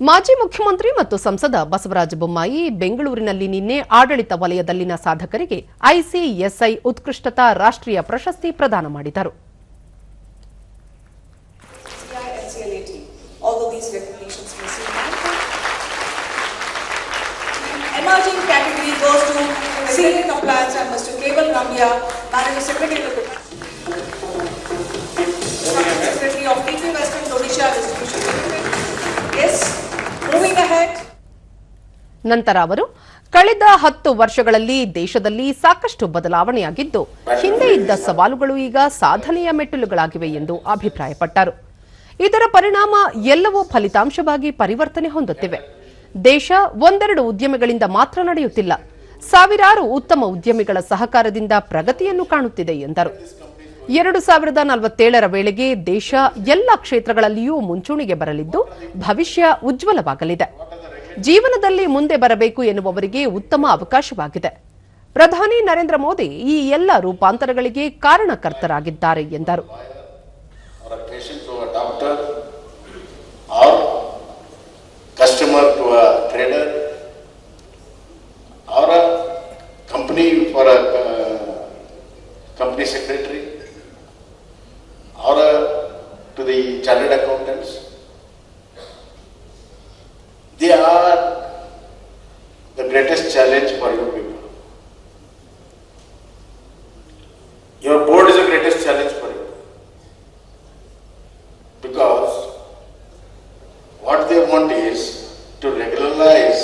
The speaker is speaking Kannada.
ಮಾಜಿ ಮುಖ್ಯಮಂತ್ರಿ ಮತ್ತು ಸಂಸದ ಬಸವರಾಜ ಬೊಮ್ಮಾಯಿ ಬೆಂಗಳೂರಿನಲ್ಲಿ ನಿನ್ನೆ ಆಡಳಿತ ವಲಯದಲ್ಲಿನ ಸಾಧಕರಿಗೆ ಐಸಿಎಸ್ಐ ಉತ್ಕೃಷ್ಟತಾ ರಾಷ್ಟ್ರೀಯ ಪ್ರಶಸ್ತಿ ಪ್ರದಾನ ಮಾಡಿದರು. Emerging category goes to Senior Compliance Mr. Keval Nambiya, Managing Secretary of ನಂತರ ಅವರು, ಕಳೆದ ಹತ್ತು ವರ್ಷಗಳಲ್ಲಿ ದೇಶದಲ್ಲಿ ಸಾಕಷ್ಟು ಬದಲಾವಣೆಯಾಗಿದ್ದು, ಹಿಂದೆ ಇದ್ದ ಸವಾಲುಗಳು ಈಗ ಸಾಧನೆಯ ಮೆಟ್ಟಿಲುಗಳಾಗಿವೆ ಎಂದು ಅಭಿಪ್ರಾಯಪಟ್ಟರು. ಇದರ ಪರಿಣಾಮ ಎಲ್ಲವೂ ಫಲಿತಾಂಶವಾಗಿ ಪರಿವರ್ತನೆ ಹೊಂದುತ್ತಿವೆ. ದೇಶ ಒಂದೆರಡು ಉದ್ಯಮಿಗಳಿಂದ ಮಾತ್ರ ನಡೆಯುತ್ತಿಲ್ಲ. ಸಾವಿರಾರು ಉತ್ತಮ ಉದ್ಯಮಿಗಳ ಸಹಕಾರದಿಂದ ಪ್ರಗತಿಯನ್ನು ಕಾಣುತ್ತಿದೆ ಎಂದರು. ಎರಡು ಸಾವಿರದ ನಲವತ್ತೇಳರ ವೇಳೆಗೆ ದೇಶ ಎಲ್ಲ ಕ್ಷೇತ್ರಗಳಲ್ಲಿಯೂ ಮುಂಚೂಣಿಗೆ ಬರಲಿದ್ದು, ಭವಿಷ್ಯ ಉಜ್ವಲವಾಗಲಿದೆ. ಜೀವನದಲ್ಲಿ ಮುಂದೆ ಬರಬೇಕು ಎನ್ನುವವರಿಗೆ ಉತ್ತಮ ಅವಕಾಶವಾಗಿದೆ. ಪ್ರಧಾನಿ ನರೇಂದ್ರ ಮೋದಿ ಈ ಎಲ್ಲ ರೂಪಾಂತರಗಳಿಗೆ ಕಾರಣಕರ್ತರಾಗಿದ್ದಾರೆ ಎಂದರು. ಸೆಕ್ರೆಟರಿ ಅವರ to the accountants the greatest challenge for you people? Your board is the greatest challenge for you. Because what they want is to regularize